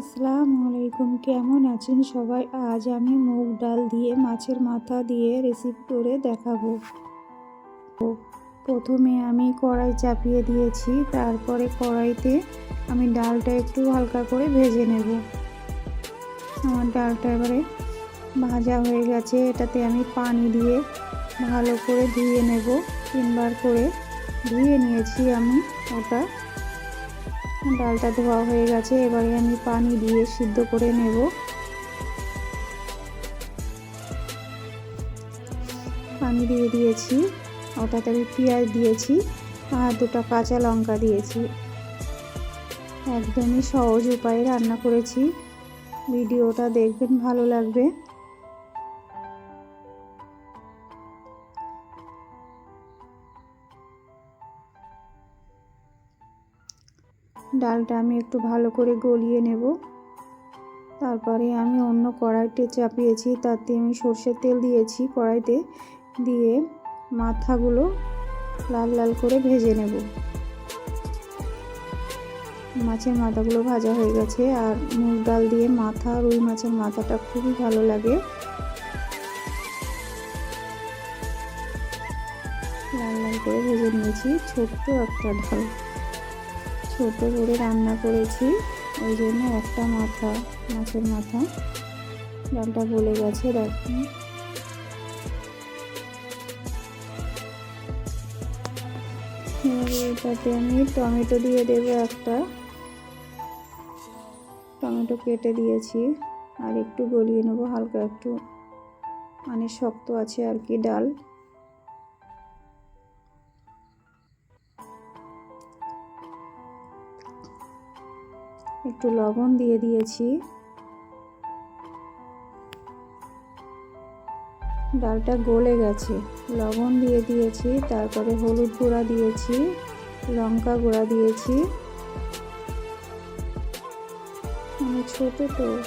আসসালামু আলাইকুম কেমন আছেন সবাই? আজ আমি মুগ ডাল দিয়ে মাছের মাথা দিয়ে রেসিপি করে দেখাবো। প্রথমে আমি কড়াই চাপিয়ে দিয়েছি, তারপরে কড়াইতে আমি ডালটা একটু হালকা করে ভেজে নেব। আমার ডালটা এবারে ভাজা হয়ে গেছে, এটাতে আমি পানি দিয়ে ভালো করে ধুয়ে নেব। তিনবার করে ধুয়ে নিয়েছি আমি ওটা। ডালটা ধোয়া হয়ে গেছে, এবারে আমি পানি দিয়ে সিদ্ধ করে নেব। পানি দিয়ে দিয়েছি ওটাতে আমি পেঁয়াজ দিয়েছি, আর দুটো কাঁচা লঙ্কা দিয়েছি। একদমই সহজ উপায়ে রান্না করেছি। ভিডিওটা দেখবেন ভালো লাগবে। ডালটা আমি একটু ভালো করে গলিয়ে নেব। তারপরে আমি অন্য কড়াইতে চাপিয়েছি, তাতে আমি সর্ষের তেল দিয়েছি কড়াইতে, দিয়ে মাথাগুলো লাল লাল করে ভেজে নেব। মাছের মাথাগুলো ভাজা হয়ে গেছে, আর মুগ ডাল দিয়ে মাথা রুই মাছের মাথাটা খুবই ভালো লাগে। লাল লাল করে ভেজে নিয়েছি, ছোট্ট একটা ঢাল ছোট করে রান্না করেছি। ওই জন্য একটা মাথা, মাছের মাথা। ডালটা গলে গেছে দেখুন এটাতে আমি টমেটো দিয়ে দেব একটা। টমেটো কেটে দিয়েছি। আর একটু গলিয়ে নেব, হালকা একটু। মানে শক্ত আছে আর কি ডাল। একটু লবণ দিয়ে দিয়েছি। ডালটা গলে গেছে। লবণ দিয়ে দিয়েছি, তারপরে হলুদ গুঁড়া দিয়েছি, লঙ্কা গুঁড়া দিয়েছি। মানে ছোটো তো।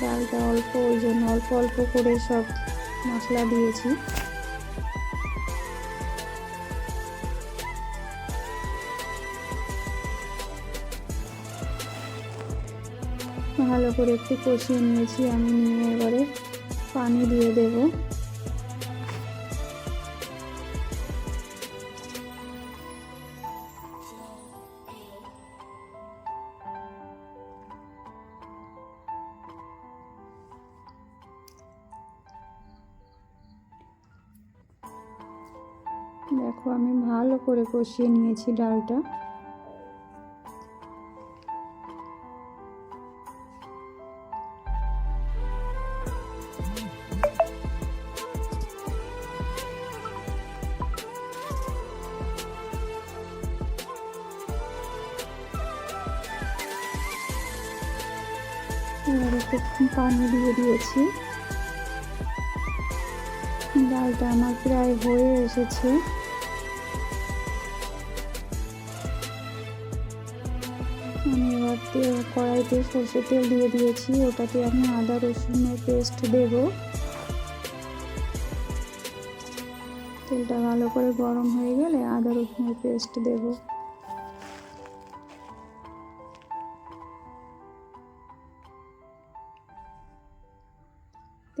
ডালটা অল্প, ওই জন্য অল্প অল্প করে সব মশলা দিয়েছি। ভালো করে একটু কষিয়ে নিয়েছি, আমি নিয়ে এবারে পানি দিয়ে দেব। দেখো, আমি ভালো করে কষিয়ে নিয়েছি ডালটা। এবার পানি দিয়ে দিয়েছি। ডালটা আমার প্রায় হয়ে এসেছে। আমি এবার তেল, কড়াইতে সর্ষে তেল দিয়ে দিয়েছি। ওটাতে আমি আদা, রসুনের পেস্ট দেব। তেলটা ভালো করে গরম হয়ে গেলে আদা, রসুনের পেস্ট দেবো।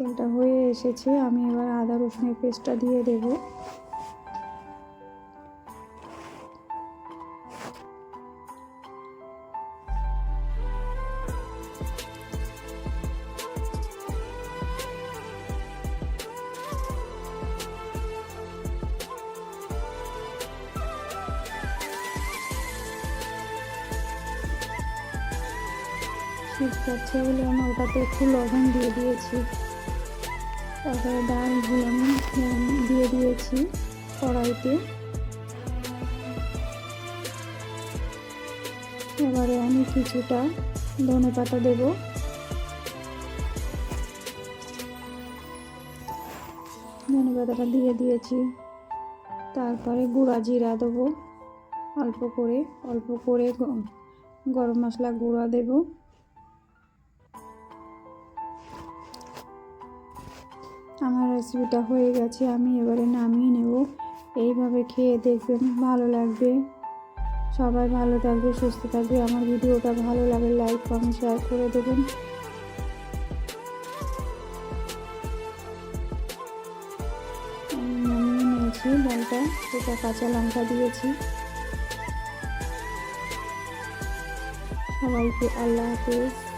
তেলটা হয়ে এসেছে, আমি এবার আদা রসুনের পেস্টটা দিয়ে দেব। শীত করছে বলে আমি ওটাতে একটু লবণ দিয়ে দিয়েছি। তারপরে ডাল ডালগুলো আমি দিয়ে দিয়েছি কড়াইতে। এবারে আমি কিছুটা ধনে পাতা দেব। ধনে পাতাটা দিয়ে দিয়েছি। তারপরে গুঁড়া জিরা দেবো। অল্প করে অল্প করে গরম মশলা গুঁড়া দেবো। আমার রেসিপিটা হয়ে গেছে, আমি এবারে নামিয়ে নেব। এইভাবে খেয়ে দেখবেন, ভালো লাগবে। সবাই ভালো থাকবে, সুস্থ থাকবে। আমার ভিডিওটা ভালো লাগে লাইক কমেন্ট শেয়ার করে দেবেন। নামিয়ে নিয়েছি ডালটা, দুটা কাঁচা লঙ্কা দিয়েছি। সবাইকে আল্লাহ হাফেজ।